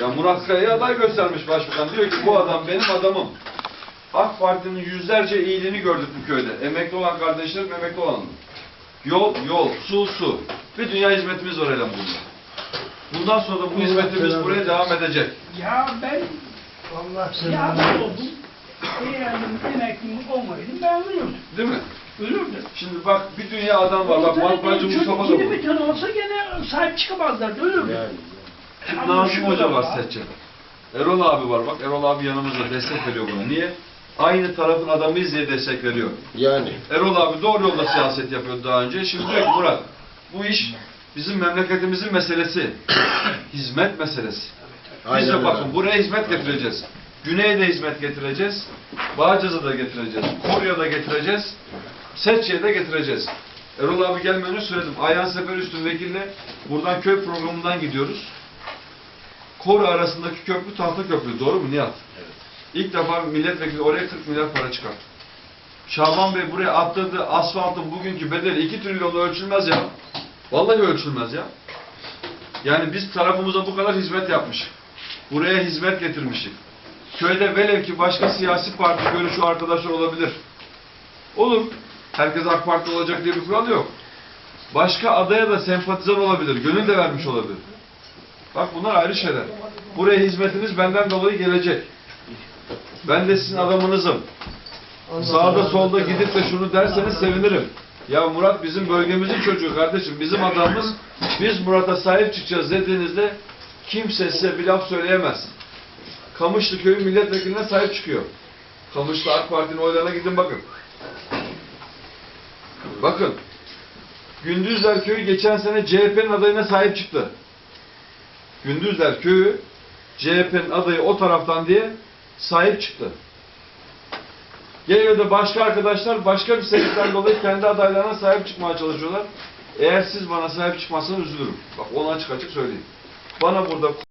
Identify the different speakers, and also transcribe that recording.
Speaker 1: Ya Murat Kaya'ya aday göstermiş başbakan. Diyor ki bu adam benim adamım. AK Parti'nin yüzlerce iyiliğini gördük bu köyde. Emekli olan kardeşlerim emekli olan. Yol, yol, su, su. Bir dünya hizmetimiz var elhamdülillah. Bundan sonra da bu hizmetimiz buraya devam edecek.
Speaker 2: Ya ben
Speaker 3: Allah seni
Speaker 2: yardımcı oldum. Eğer emeklim olmayaydım ben ölürdüm.
Speaker 1: Değil mi?
Speaker 2: Ölürdüm.
Speaker 1: Şimdi bak bir dünya adam var. Bak Matbaacı Mustafa da bu.
Speaker 2: 20 tane olsa gene sahip çıkamazlardı. Ölürdüm.
Speaker 1: Şimdi Nazım Hoca var. Setçe'de. Erol abi var bak. Erol abi yanımızda destek veriyor buna. Niye? Aynı tarafın adamıyız diye destek veriyor.
Speaker 4: Yani.
Speaker 1: Erol abi doğru yolda siyaset yapıyordu daha önce. Şimdi diyor ki Murat bu iş bizim memleketimizin meselesi. Hizmet meselesi. Biz de bakın buraya hizmet getireceğiz. Güney'e de hizmet getireceğiz. Bağcaz'a da getireceğiz. Koru'ya da getireceğiz. Setçe'ye de getireceğiz. Erol abi gelmeden söyledim. Ayhan Sefer Üstün Vekil'le buradan köy programından gidiyoruz. Koru arasındaki köprü tahta köprü. Doğru mu Nihat? İlk defa milletvekili oraya 40 milyar para çıkarttı. Şaban Bey buraya atladığı asfaltın bugünkü bedeli 2 trilyonla ölçülmez ya. Vallahi ölçülmez ya. Yani biz tarafımıza bu kadar hizmet yapmışız. Buraya hizmet getirmişik. Köyde velev ki başka siyasi parti görüşü arkadaşlar olabilir. Olur. Herkes AK Parti olacak diye bir kural yok. Başka adaya da sempatizan olabilir. Gönül de vermiş olabilir. Bak bunlar ayrı şeyler. Buraya hizmetiniz benden dolayı gelecek. Ben de sizin adamınızım. Sağda solda gidip de şunu derseniz sevinirim. Ya Murat bizim bölgemizin çocuğu kardeşim. Bizim adamımız biz Murat'a sahip çıkacağız dediğinizde kimse size bir laf söyleyemez. Kamışlı köyü milletvekiline sahip çıkıyor. Kamışlı AK Parti'nin oylarına gidin bakın. Bakın. Gündüzler köyü geçen sene CHP'nin adayına sahip çıktı. Gündüzler köyü CHP'nin adayı o taraftan diye sahip çıktı. Geliyor da başka arkadaşlar başka bir sebepten dolayı kendi adaylarına sahip çıkmaya çalışıyorlar. Eğer siz bana sahip çıkmazsanız üzülürüm. Bak onu açık açık söyleyeyim. Bana burada